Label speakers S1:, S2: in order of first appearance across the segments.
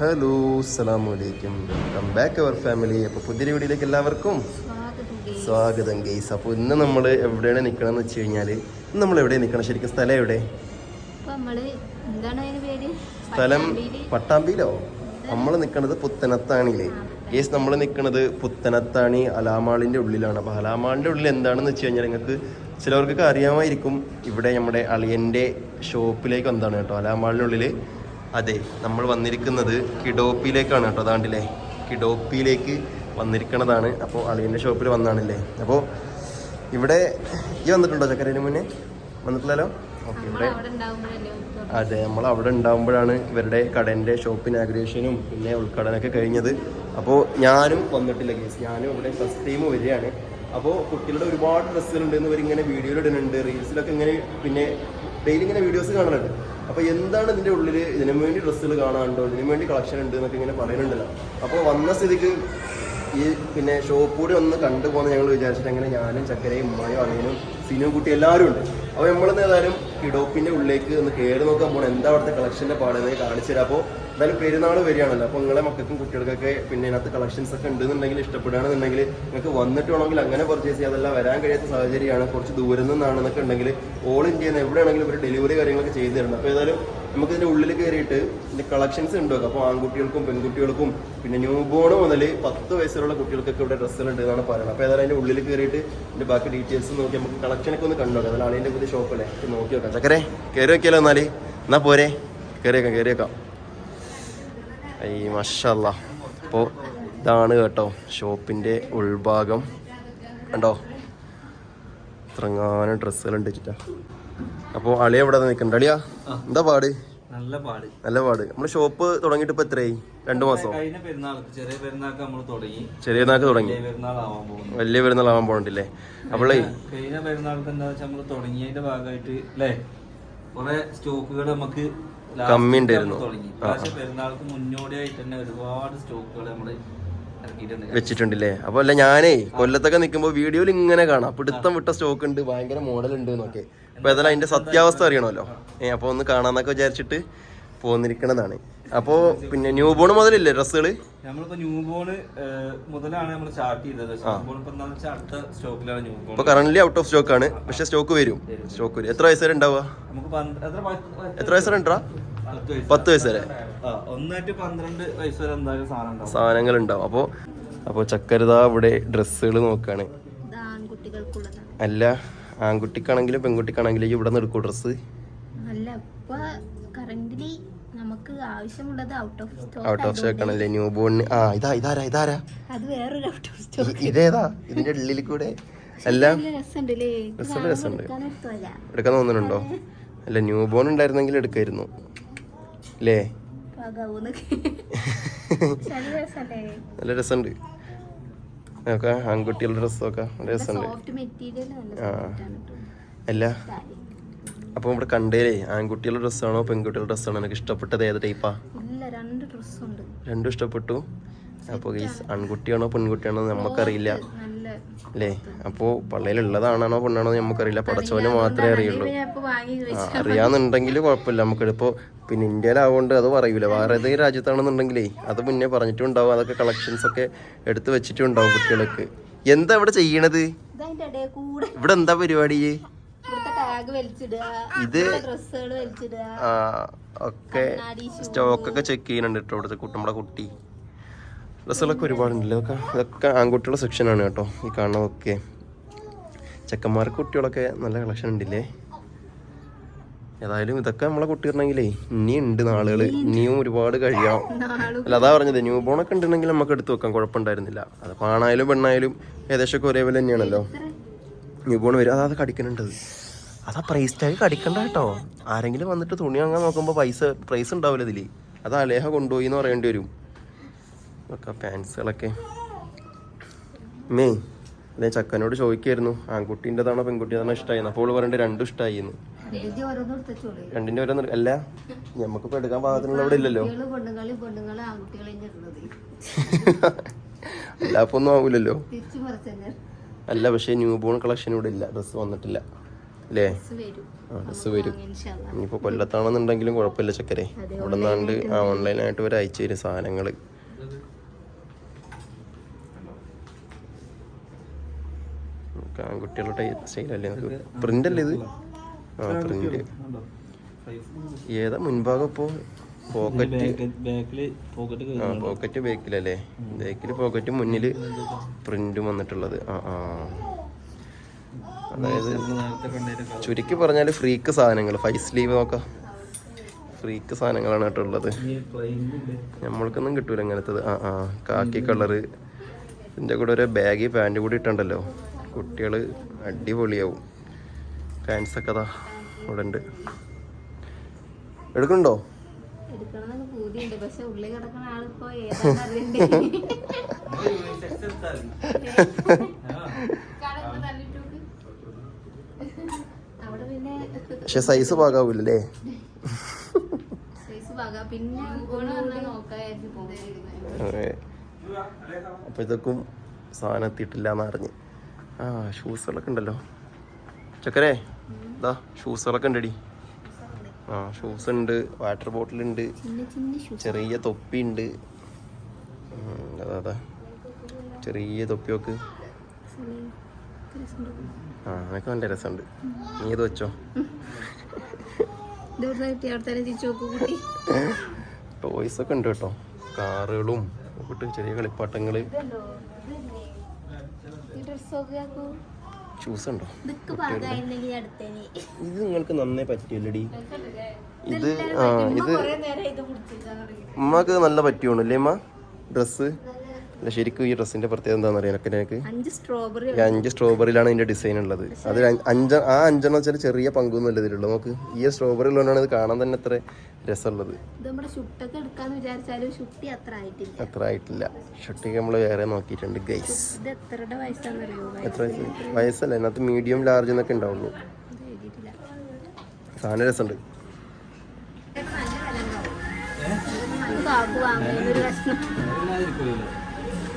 S1: Hello അസ്സാം വലൈക്കും welcome back അവർ family അപ്പോൾ പുതിയ വീഡിയോയിലേക്ക് എല്ലാവർക്കും സ്വാഗതം ഗെയ്സ് അപ്പോൾ ഇന്ന് നമ്മൾ എവിടെയാണ് നിൽക്കണം എന്ന് വെച്ച് കഴിഞ്ഞാൽ ഇന്ന് നമ്മൾ എവിടെ നിൽക്കണം ശരിക്കും സ്ഥലം എവിടെ? സ്ഥലം പട്ടാമ്പിയിൽ. നമ്മൾ നിൽക്കുന്നത് പുത്തനത്താണിയിലെ. ഗേസ് നമ്മൾ നിൽക്കുന്നത് പുത്തനത്താണി അലാമാളിന്റെ ഉള്ളിലാണ്. അപ്പോൾ അലാമാളിന്റെ ഉള്ളിൽ എന്താണെന്ന് വെച്ച് കഴിഞ്ഞാൽ നിങ്ങൾക്ക് ചിലവർക്കൊക്കെ അറിയാമായിരിക്കും. ഇവിടെ നമ്മുടെ അളിയന്റെ ഷോപ്പിലേക്ക് എന്താണ് കേട്ടോ. അലാമാളിന്റെ ഉള്ളിൽ അതെ നമ്മൾ വന്നിരിക്കുന്നത് കിഡോപ്പിയിലേക്കാണ് കേട്ടോ അതാണ്ടില്ലേ? കിഡോപ്പിയിലേക്ക് വന്നിരിക്കണതാണ്. അപ്പോൾ അളിയന്റെ ഷോപ്പിൽ വന്നാണല്ലേ? അപ്പോൾ ഇവിടെ ഈ വന്നിട്ടുണ്ടോ ചക്കരേന് മുന്നേ? വന്നിട്ടില്ലല്ലോ? ഓക്കെ ഇവിടെ അതെ നമ്മൾ അവിടെ ഉണ്ടാകുമ്പോഴാണ് ഇവരുടെ കടന്റെ ഷോപ്പ് ഇനാഗ്രേഷനും പിന്നെ ഉദ്ഘാടനമൊക്കെ കഴിഞ്ഞത്. അപ്പോൾ ഞാനും വന്നിട്ടില്ല കേസ് ഞാനും ഇവിടെ ഫസ്റ്റ് ടൈം വരികയാണ്. അപ്പോൾ കുട്ടികളുടെ ഒരുപാട് ഡ്രസ്സുകളുണ്ട് എന്ന് ഇവരിങ്ങനെ വീഡിയോയിൽ ഇടുന്നുണ്ട്. റീൽസിലൊക്കെ ഇങ്ങനെ പിന്നെ ഡെയിലി ഇങ്ങനെ വീഡിയോസ് കാണുന്നുണ്ട് അപ്പോൾ എന്താണ് ഇതിന്റെ ഉള്ളിൽ ഇതിനു വേണ്ടി ഡ്രസ്സുകൾ കാണാനുണ്ടോ? ഇതിനു വേണ്ടി കളക്ഷൻ ഉണ്ട് എന്നൊക്കെ ഇങ്ങനെ പറയുന്നുണ്ടല്ലോ. അപ്പോൾ വന്ന സ്ഥിതിക്ക് ഈ പിന്നെ ഷോപ്പ് കൂടി ഒന്ന് കണ്ടുപോകുന്ന ഞങ്ങൾ വിചാരിച്ചിട്ട് അങ്ങനെ ഞാനും ചക്കരയും ഉമ്മയും അളിയനും സിനു കുട്ടി എല്ലാവരും ഉണ്ട്. അപ്പോൾ നമ്മളിന്ന് ഏതായാലും കിഡോപ്പിന്റെ ഉള്ളിലേക്ക് ഒന്ന് കയറി നോക്കാൻ പോകണം എന്താ അവിടുത്തെ കളക്ഷന്റെ പാടുന്നത് കാണിച്ചു തരാം. അപ്പോൾ എന്തായാലും പെരുന്നാൾ വരികയാണല്ലോ. അപ്പോൾ നിങ്ങളെ മക്കൾക്കും കുട്ടികൾക്കൊക്കെ പിന്നെ അതിനകത്ത് കളക്ഷൻസ് ഒക്കെ ഉണ്ടെന്നുണ്ടെങ്കിൽ ഇഷ്ടപ്പെടുകയാണെന്നുണ്ടെങ്കിൽ നിങ്ങൾക്ക് വന്നിട്ട് വേണമെങ്കിൽ അങ്ങനെ പർച്ചേസ് ചെയ്യാം. അതല്ല വരാൻ കഴിയാത്ത സാഹചര്യമാണ്. കുറച്ച് ദൂരം നിന്നാണെന്നൊക്കെ ഉണ്ടെങ്കിൽ ഓൾ ഇന്ത്യയിൽ നിന്ന് എവിടെയാണെങ്കിലും ഒരു ഡെലിവറി കാര്യങ്ങളൊക്കെ ചെയ്തു തരണം. അപ്പോൾ ഏതായാലും നമുക്ക് ഇതിന്റെ ഉള്ളിൽ കയറിയിട്ട് ഇതിന്റെ കളക്ഷൻസ് ഉണ്ട് അപ്പോൾ ആൺകുട്ടികൾക്കും പെൺകുട്ടികൾക്കും പിന്നെ ന്യൂ ബോൺ മുതൽ പത്ത് വയസ്സുള്ള കുട്ടികൾക്കൊക്കെ ഇവിടെ ഡ്രസ്സുകളുണ്ട് എന്നാണ് പറയുന്നത്. അപ്പോൾ ഏതായാലും അതിന്റെ ഉള്ളിൽ കയറിയിട്ട് ഇതിന്റെ ബാക്കി ഡീറ്റെയിൽസ് നോക്കി നമുക്ക് കളക്ഷനൊക്കെ ഒന്ന് കണ്ടു നോക്കാം. പുതിയ ഷോപ്പല്ലേ നോക്കി നോക്കാം ചക്കരെ കയറി നോക്കിയാലോ എന്നാൽ? എന്നാ പോരെ? കയറിയേക്കാം കയറിയേക്കാം ഈ മഷല്ല. അപ്പോൾ ഇതാണ് കേട്ടോ ഷോപ്പിന്റെ ഉൾഭാഗം. കണ്ടോ? ഇത്രങ്ങാനും ഡ്രസ്സുകളുണ്ട് വെച്ചിട്ടാ. അപ്പോൾ അളിയ എവിടെ നിൽക്കണ്ട അളിയാ എന്താ പാട്?
S2: നല്ല പാട്.
S1: നല്ല പാട്. നമ്മൾ ഷോപ്പ് തുടങ്ങിയിട്ട് ഇപ്പൊ എത്രയായി? രണ്ടു മാസം?
S2: കഴിഞ്ഞ പെരുന്നാൾക്ക് ചെറിയ പെരുന്നാൾക്ക് നമ്മൾ തുടങ്ങി.
S1: ചെറിയ തുടങ്ങി.
S2: വലിയ
S1: പെരുന്നാൾ ആവാൻ പോകണ്ടില്ലേ? അപ്പോളേ
S2: കഴിഞ്ഞ പെരുന്നാൾക്ക് എന്താ വെച്ചാൽ നമ്മൾ തുടങ്ങിയതിന്റെ ഭാഗമായിട്ട് അല്ലേ കുറെ സ്റ്റോക്കുകൾ നമുക്ക്
S1: കമ്മി ഉണ്ടായിരുന്നു.
S2: നമ്മൾ പക്ഷെ പെരുന്നാൾക്ക് മുന്നോടിയായിട്ട് തന്നെ ഒരുപാട് സ്റ്റോക്കുകൾ നമ്മൾ
S1: വെച്ചിട്ടുണ്ടല്ലേ? അപ്പൊ അല്ല ഞാനേ കൊല്ലത്തൊക്കെ നിൽക്കുമ്പോൾ വീഡിയോയിൽ ഇങ്ങനെ കാണാം. പിടുത്തം വിട്ട സ്റ്റോക്ക് ഉണ്ട് ഭയങ്കര മോഡൽ ഉണ്ട് എന്നൊക്കെ. അപ്പൊ ഏതായാലും അതിന്റെ സത്യാവസ്ഥ അറിയണമല്ലോ. ഏ അപ്പൊ ഒന്ന് കാണാന്നൊക്കെ വിചാരിച്ചിട്ട് പോന്നിരിക്കണതാണ്. അപ്പോ പിന്നെ ന്യൂ ബോൺ മുതലില്ലേ ഡ്രസ്സുകൾ
S2: നമ്മളിപ്പോ ന്യൂ ബോൺ മുതലാണ് നമ്മൾ സ്റ്റാർട്ട് ചെയ്തത്. അടുത്ത സ്റ്റോക്കിലാണ് ന്യൂ ബോൺ
S1: ഇപ്പൊ കറന്റ് ഔട്ട് ഓഫ് സ്റ്റോക്ക് ആണ്. പക്ഷെ സ്റ്റോക്ക് വരും. സ്റ്റോക്ക് വരും. എത്ര വയസ്സ് വരെ ഉണ്ടാവുക
S2: എത്ര
S1: വയസ്സ് വരെ ഉണ്ടാ
S2: പത്ത് വയസ്സ്.
S1: വരെ
S2: ആ ഒന്നായിട്ട് പന്ത്രണ്ട് വയസ്സ് വരെ എന്തായാലും
S1: സാധനങ്ങൾ ഉണ്ടാവും. അപ്പോൾ അപ്പോൾ ചക്കരുതാ ഇവിടെ ഡ്രസ്സുകൾ നോക്കുകയാണ് അല്ല ആൺകുട്ടിക്കാണെങ്കിലും പെൺകുട്ടിക്കാണെങ്കിലും ഇവിടെ നിന്ന് എടുക്കും ഡ്രസ്സ്
S3: അല്ല ഇപ്പൊ കറന്റിലി നമുക്ക് ആവശ്യമുള്ളത് out of stock
S1: out of stock ആണല്ലേ ന്യൂ ബോണിന് ആ ഇതാ ഇതാരാ ഇതാരാ?
S3: അത് വേറൊരു ഔട്ട് ഓഫ് സ്റ്റോക്ക്
S1: ഇതേതാ? ഇതിന്റെ ഉള്ളിൽ കൂടെ?
S3: അല്ലേ.
S1: രസമുണ്ട്, രസമുണ്ട്. എടുക്കാൻ തോന്നുന്നുണ്ടോ? അല്ല ന്യൂ ബോൺ ഉണ്ടായിരുന്നെങ്കിൽ എടുക്കായിരുന്നു. അല്ലേ നല്ല രസമുണ്ട്. നോക്കാം ആൺകുട്ടികളുടെ ഡ്രസ്സൊക്കെ രസമുണ്ട്. ആ. അല്ല. അപ്പോൾ ഇവിടെ കണ്ടേലേ ആൺകുട്ടികളുടെ ഡ്രസ്സാണോ പെൺകുട്ടികളുടെ ഡ്രസ്സാണോ എനിക്ക് ഇഷ്ടപ്പെട്ടത് ഏത് ടൈപ്പാ
S3: രണ്ട്
S1: ഇഷ്ടപ്പെട്ടു. അപ്പോൾ ഈ ആൺകുട്ടിയാണോ പെൺകുട്ടിയാണോ നമുക്കറിയില്ല അല്ലേ അപ്പോൾ പള്ളിയിലുള്ളതാണോ പെണ്ണാണോ നമുക്കറിയില്ല. പടച്ചവന് മാത്രമേ അറിയുള്ളൂ.
S3: ഞാൻ ഇപ്പൊ വാങ്ങി
S1: ആ അറിയാന്നുണ്ടെങ്കിൽ കുഴപ്പമില്ല. നമുക്കിപ്പോൾ പിന്നെ ഇന്ത്യയിലാവുകൊണ്ട് അത് പറയൂല. വേറെ ഏതെങ്കിലും രാജ്യത്താണെന്നുണ്ടെങ്കിലേ അത് മുന്നേ പറഞ്ഞിട്ടുണ്ടാവും. അതൊക്കെ കളക്ഷൻസ് ഒക്കെ എടുത്തു വെച്ചിട്ടുണ്ടാവും കുട്ടികൾക്ക്. എന്താ ഇവിടെ ചെയ്യണത്? ഇവിടെ എന്താ പരിപാടി? ഇത് ആ ഒക്കെ സ്റ്റോക്കൊക്കെ ചെക്ക് ചെയ്യുന്നുണ്ട് കേട്ടോ ഇവിടുത്തെ കുട്ടി നമ്മുടെ കുട്ടി. ഡ്രസ്സുകളൊക്കെ ഒരുപാടുണ്ടല്ലോ. ഒക്കെ ഇതൊക്കെ ആൺകുട്ടികളുടെ സെക്ഷനാണ് കേട്ടോ. ഈ കാണുന്നതൊക്കെ ചെക്കന്മാർക്ക് കുട്ടികളൊക്കെ നല്ല കളക്ഷൻ ഉണ്ടില്ലേ? ഏതായാലും ഇതൊക്കെ നമ്മളെ കുട്ടികളുണ്ടെങ്കിലേ ഇനിയും ഉണ്ട് നാളുകൾ ഇനിയും ഒരുപാട് കഴിയാം. അല്ല അതാ പറഞ്ഞത്. ന്യൂ ബോൺ ഒക്കെ ഉണ്ടെങ്കിൽ നമുക്ക് എടുത്തു വെക്കാം. കുഴപ്പമുണ്ടായിരുന്നില്ല. അത് ആണായാലും പെണ്ണായാലും ഏകദേശം ഒക്കെ ഒരേപോലെ തന്നെയാണല്ലോ. ന്യൂ ബോൺ വരും. അതാ അത് കടിക്കണുണ്ടത് അതാ. പ്രൈസ് ടാഗ് കടിക്കണ്ട കേട്ടോ. ആരെങ്കിലും വന്നിട്ട് തുണി വാങ്ങാൻ നോക്കുമ്പോൾ പൈസ പ്രൈസ് ഉണ്ടാവില്ല ഇതിൽ അത് അലേഹ കൊണ്ടുപോയി എന്ന് പറയേണ്ടി വരും. ഒക്കെ പാൻസുകളൊക്കെ മേ അതേ ചക്കനോട് ചോദിക്കായിരുന്നു ആൺകുട്ടീന്റെതാണോ പെൺകുട്ടിയതാണോ ഇഷ്ടമായി അപ്പോൾ പറഞ്ഞിട്ട് രണ്ടും ഇഷ്ടമായി
S3: രണ്ടിന്റെ ഓരോന്നും
S1: രണ്ടിന്റെ അല്ല നമുക്കിപ്പോൾ എടുക്കാൻ പാകത്തിനുള്ള ഇവിടെ ഇല്ലല്ലോ. അല്ല അപ്പൊ ഒന്നും ആവൂലല്ലോ അല്ല പക്ഷേ ന്യൂ ബോൺ കളക്ഷൻ ഇവിടെ ഇല്ല. ഡ്രസ്സ് വന്നിട്ടില്ല. അല്ലേ
S3: ഡ്രസ്സ് വരും.
S1: ഇനിയിപ്പോൾ കൊല്ലത്താണെന്നുണ്ടെങ്കിലും കുഴപ്പമില്ല ചക്കരെ. ഇവിടെ നിന്നാണ്ട് ആ ഓൺലൈനായിട്ട് വരെ അയച്ചു തരും സാധനങ്ങൾ ആൺകുട്ടികളുടെ സ്റ്റൈലല്ലേ പ്രിന്റ് അല്ലേ ഇത്? ആ പ്രിന്റ്. ഏതാ മുൻഭാഗം ഇപ്പോൾ പോക്കറ്റ്. ആ പോക്കറ്റ് ബാക്കിലല്ലേ ബേക്കിൽ പോക്കറ്റ് മുന്നിൽ പ്രിന്റും വന്നിട്ടുള്ളത്. ആ ആ. അതായത് ചുരുക്കി പറഞ്ഞാൽ ഫ്രീക്ക് സാധനങ്ങൾ ഫൈവ് സ്ലീവ് നോക്ക. ഫ്രീക്ക് സാധനങ്ങളാണ് കേട്ടോ ഉള്ളത്.
S2: പ്ലെയിനിലുണ്ട്
S1: നമ്മൾക്കൊന്നും കിട്ടൂല ഇങ്ങനത്തത്. ആ ആ. കാക്കി കളറ് ഇതിന്റെ കൂടെ ഒരു ബാഗി പാന്റ് കൂടി ഇട്ടുണ്ടല്ലോ. കുട്ടികൾ അടിപൊളിയാവും. ഫാൻസൊക്കെ അതാ ഇവിടെ ഉണ്ട് എടുക്കണ്ടോ
S3: പക്ഷെ
S1: സൈസ് അതെ. അപ്പോഴത്തേക്കും സാധനം എത്തിയിട്ടില്ല എന്ന് അറിഞ്ഞ്. ആ ഷൂസുകളൊക്കെ ഉണ്ടല്ലോ. ചക്കരേ ഇതാ ഷൂസുകളൊക്കെ ഉണ്ടടി. ആ ഷൂസ് ഉണ്ട് വാട്ടർ ബോട്ടിൽ ഉണ്ട് ചെറിയ തൊപ്പി ഉണ്ട് അതാ അതാ. ചെറിയ തൊപ്പി നോക്ക് ആ അതൊക്കെ നല്ല രസമുണ്ട്. നീ ഇത് വെച്ചോ. ടോയ്സ് ഒക്കെ ഉണ്ട് കേട്ടോ. കാറുകളും ചെറിയ കളിപ്പാട്ടങ്ങൾ ഷൂസ് ഉണ്ടോ? ഇത് നിങ്ങൾക്ക് നന്നേ പറ്റിയല്ലടി. ഇത് ആ ഇത് ഉമ്മക്ക് നല്ല പറ്റിയോണല്ലേ അമ്മ ഡ്രസ്സ്? അല്ല ശരിക്കും ഈ ഡ്രസ്സിന്റെ പ്രത്യേകത എന്താണെന്ന് അറിയാം എനിക്ക്
S3: അഞ്ച് സ്ട്രോബെറി
S1: അഞ്ച് സ്ട്രോബെറിയിലാണ് ഇതിന്റെ ഡിസൈൻ ഉള്ളത്. അത് അഞ്ച് ആ അഞ്ചെണ്ണം വെച്ചാൽ ചെറിയ പങ്കൊന്നും ഇതിലുള്ളൂ? നമുക്ക് ഈ സ്ട്രോബെറി ഉള്ളതാണ് ഇത് കാണാൻ തന്നെ അത്ര രസമുള്ളത്.
S3: അത്ര ആയിട്ടില്ല.
S1: ഷുട്ടിക്ക് നമ്മൾ വേറെ നോക്കിയിട്ടുണ്ട് ഗൈസ് എത്ര വയസ്സ്? വയസ്സല്ല അതിനകത്ത് മീഡിയം ലാർജ് എന്നൊക്കെ ഉണ്ടാവുള്ളൂ. സാധന രസമുണ്ട്.
S3: നല്ല ഒരു ഉണ്ടാവും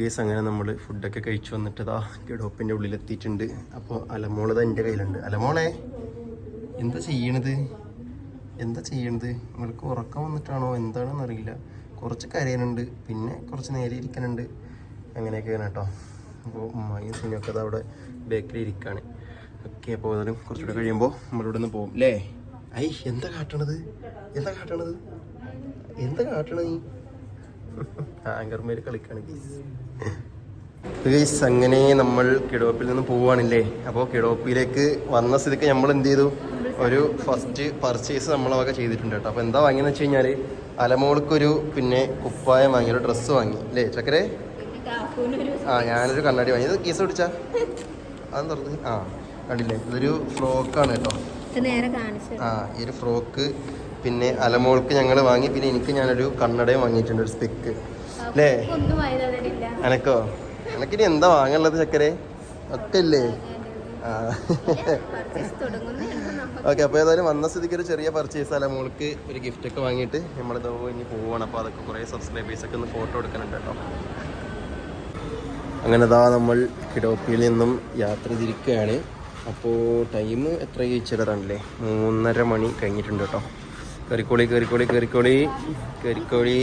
S1: ഗേസ് അങ്ങനെ നമ്മൾ ഫുഡൊക്കെ കഴിച്ചു വന്നിട്ട് അതാ ഗഡോപ്പിന്റെ ഉള്ളിൽ എത്തിയിട്ടുണ്ട് അപ്പോൾ അലമോളത് എന്റെ കയ്യിലുണ്ട്. അലമോളെ എന്താ ചെയ്യണത്? എന്താ ചെയ്യണത്? നമ്മൾക്ക് ഉറക്കം വന്നിട്ടാണോ? എന്താണെന്ന് അറിയില്ല. കുറച്ച് കരയാനുണ്ട് പിന്നെ കുറച്ച് നേരെ ഇരിക്കാനുണ്ട് അങ്ങനെയൊക്കെയാണ് കേട്ടോ. അപ്പോൾ ഉമ്മയും സിനിമയൊക്കെ അത് അവിടെ ബേക്കറി ഇരിക്കുകയാണ് ഓക്കെ അപ്പോൾ ഏതായാലും കുറച്ചുകൂടെ കഴിയുമ്പോൾ നമ്മളിവിടെ നിന്ന് പോകും അല്ലേ ഐ എന്താ കാട്ടണത്? എന്താ കാട്ടണത്? എന്താ കാട്ടണത്? ആങ്കർമേൽ കളിക്കാണ് ഗീസ്. ഗൈസ് അങ്ങനെ നമ്മൾ കിടോപ്പിൽ നിന്ന് പോവുകയാണില്ലേ? അപ്പോൾ കിടോപ്പിലേക്ക് വന്ന സ്ഥിതിക്ക് നമ്മൾ എന്ത് ചെയ്തു? ഒരു ഫസ്റ്റ് പർച്ചേസ് നമ്മളെ വക ചെയ്തിട്ടുണ്ട് കേട്ടോ. അപ്പോൾ എന്താ വാങ്ങിയെന്ന് വെച്ച് കഴിഞ്ഞാൽ അലമോൾക്കൊരു പിന്നെ കുപ്പായം വാങ്ങി ഒരു ഡ്രസ്സ് വാങ്ങി. അല്ലേ ചക്കരെ? ആ ഞാനൊരു കണ്ണാടി വാങ്ങി. ഇത് കേസ് പിടിച്ചാ? അതെന്ന് തുറന്ന് ആ കണ്ടില്ലേ? ഇതൊരു ഫ്രോക്കാണ് കേട്ടോ. ആ ഈ ഒരു ഫ്രോക്ക്. പിന്നെ അലമോൾക്ക് ഞങ്ങൾ വാങ്ങി. പിന്നെ എനിക്ക് ഞാനൊരു കണ്ണടയും വാങ്ങിയിട്ടുണ്ട് ഒരു സ്പിക്ക് അല്ലേ എനക്കോ എനക്കിനി എന്താ വാങ്ങാനുള്ളത് ചക്കരെ? ഒക്കെ ഇല്ലേ ആ ഓക്കെ അപ്പോൾ ഏതായാലും വന്ന സ്ഥിതിക്ക് ഒരു ചെറിയ പർച്ചേസ് അല്ല മോൾക്ക് ഒരു ഗിഫ്റ്റ് ഒക്കെ വാങ്ങിയിട്ട് നമ്മൾ ഇനി പോവാണ്. അപ്പോൾ അതൊക്കെ കുറേ സബ്സ്ക്രൈബേഴ്സ് ഒക്കെ ഒന്ന് ഫോട്ടോ എടുക്കാനുണ്ട് കേട്ടോ. അങ്ങനെ ദാ നമ്മൾ കിടോപ്പിയിൽ നിന്നും യാത്ര തിരിക്കുകയാണ്. അപ്പോൾ ടൈം എത്ര ചോദിച്ചിടറാണല്ലേ മൂന്നര മണി കഴിഞ്ഞിട്ടുണ്ട് കേട്ടോ. കറിക്കോളി കറിക്കോളി കറിക്കോളി കറിക്കോളി.